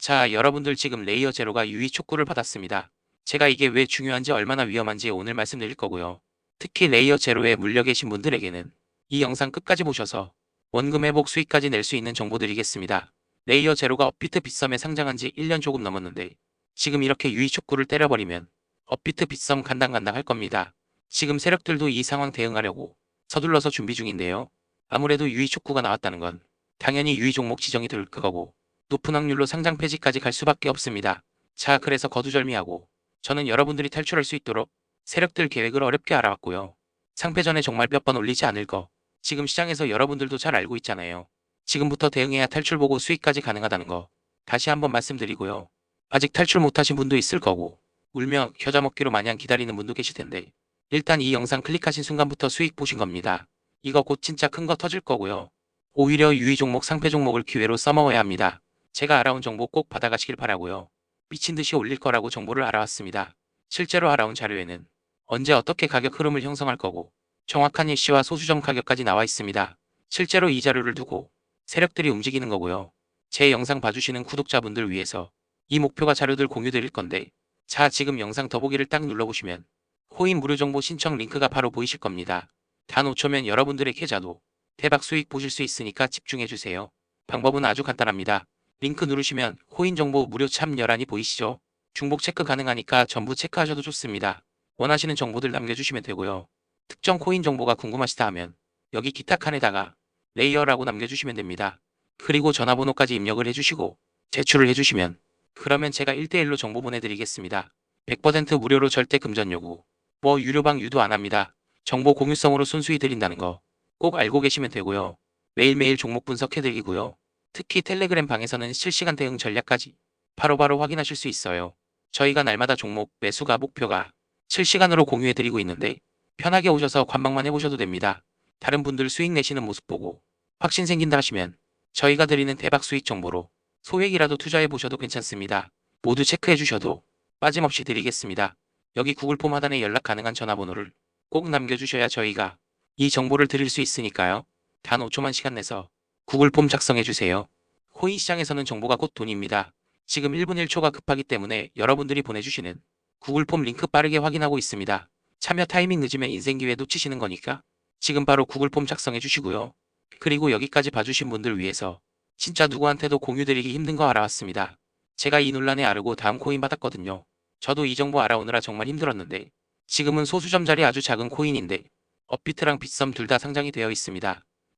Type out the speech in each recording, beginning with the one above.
자, 여러분들 지금 레이어 제로가 유의 촉구를 받았습니다. 제가 이게 왜 중요한지 얼마나 위험한지 오늘 말씀드릴 거고요. 특히 레이어 제로에 물려 계신 분들에게는 이 영상 끝까지 보셔서 원금 회복 수익까지 낼 수 있는 정보 드리겠습니다. 레이어 제로가 업비트 빗썸에 상장한 지 1년 조금 넘었는데 지금 이렇게 유의 촉구를 때려버리면 업비트 빗썸 간당간당 할 겁니다. 지금 세력들도 이 상황 대응하려고 서둘러서 준비 중인데요. 아무래도 유의 촉구가 나왔다는 건 당연히 유의 종목 지정이 될 거고 높은 확률로 상장 폐지까지 갈 수밖에 없습니다. 자, 그래서 거두절미하고 저는 여러분들이 탈출할 수 있도록 세력들 계획을 어렵게 알아왔고요. 상패 전에 정말 몇 번 올리지 않을 거. 지금 시장에서 여러분들도 잘 알고 있잖아요. 지금부터 대응해야 탈출 보고 수익까지 가능하다는 거. 다시 한번 말씀드리고요. 아직 탈출 못하신 분도 있을 거고 울며 겨자 먹기로 마냥 기다리는 분도 계실 텐데 일단 이 영상 클릭하신 순간부터 수익 보신 겁니다. 이거 곧 진짜 큰 거 터질 거고요. 오히려 유의 종목 상패 종목을 기회로 써먹어야 합니다. 제가 알아온 정보 꼭 받아가시길 바라고요. 미친 듯이 올릴 거라고 정보를 알아왔습니다. 실제로 알아온 자료에는 언제 어떻게 가격 흐름을 형성할 거고 정확한 일시와 소수점 가격까지 나와 있습니다. 실제로 이 자료를 두고 세력들이 움직이는 거고요. 제 영상 봐주시는 구독자분들 위해서 이 목표가 자료들 공유드릴 건데 자 지금 영상 더보기를 딱 눌러보시면 코인 무료 정보 신청 링크가 바로 보이실 겁니다. 단 5초면 여러분들의 계좌도 대박 수익 보실 수 있으니까 집중해주세요. 방법은 아주 간단합니다. 링크 누르시면 코인 정보 무료 참여란이 보이시죠? 중복 체크 가능하니까 전부 체크하셔도 좋습니다. 원하시는 정보들 남겨주시면 되고요. 특정 코인 정보가 궁금하시다 하면 여기 기타 칸에다가 레이어라고 남겨주시면 됩니다. 그리고 전화번호까지 입력을 해주시고 제출을 해주시면 그러면 제가 1대1로 정보 보내드리겠습니다. 100% 무료로 절대 금전 요구. 뭐 유료방 유도 안 합니다. 정보 공유성으로 순수히 드린다는 거 꼭 알고 계시면 되고요. 매일매일 종목 분석해드리고요. 특히 텔레그램 방에서는 실시간 대응 전략까지 바로 바로 확인하실 수 있어요. 저희가 날마다 종목 매수가 목표가 실시간으로 공유해드리고 있는데 편하게 오셔서 관망만 해보셔도 됩니다. 다른 분들 수익 내시는 모습 보고 확신 생긴다 하시면 저희가 드리는 대박 수익 정보로 소액이라도 투자해 보셔도 괜찮습니다. 모두 체크해 주셔도 빠짐없이 드리겠습니다. 여기 구글 폼 하단에 연락 가능한 전화번호를 꼭 남겨주셔야 저희가 이 정보를 드릴 수 있으니까요. 단 5초만 시간 내서 구글 폼 작성해 주세요. 코인 시장에서는 정보가 곧 돈입니다. 지금 1분 1초가 급하기 때문에 여러분들이 보내주시는 구글 폼 링크 빠르게 확인하고 있습니다. 참여 타이밍 늦으면 인생 기회 놓치시는 거니까 지금 바로 구글 폼 작성해 주시고요. 그리고 여기까지 봐주신 분들 위해서 진짜 누구한테도 공유드리기 힘든 거 알아왔습니다. 제가 이 논란에 아르고 다음 코인 받았거든요. 저도 이 정보 알아오느라 정말 힘들었는데 지금은 소수점짜리 아주 작은 코인인데 업비트랑 빗썸 둘 다 상장이 되어 있습니다.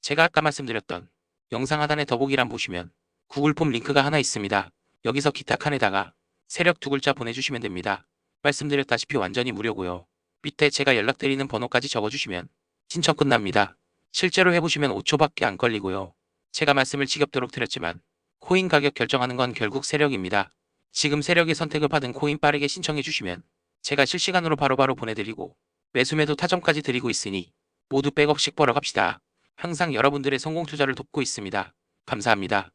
제가 아까 말씀드렸던 영상 하단에 더보기란 보시면 구글 폼 링크가 하나 있습니다. 여기서 기타 칸에다가 세력 두 글자 보내주시면 됩니다. 말씀드렸다시피 완전히 무료고요. 밑에 제가 연락드리는 번호까지 적어주시면 신청 끝납니다. 실제로 해보시면 5초밖에 안 걸리고요. 제가 말씀을 지겹도록 드렸지만 코인 가격 결정하는 건 결국 세력입니다. 지금 세력의 선택을 받은 코인 빠르게 신청해 주시면 제가 실시간으로 바로바로 보내드리고 매수매도 타점까지 드리고 있으니 모두 백억씩 벌어 갑시다. 항상 여러분들의 성공 투자를 돕고 있습니다. 감사합니다.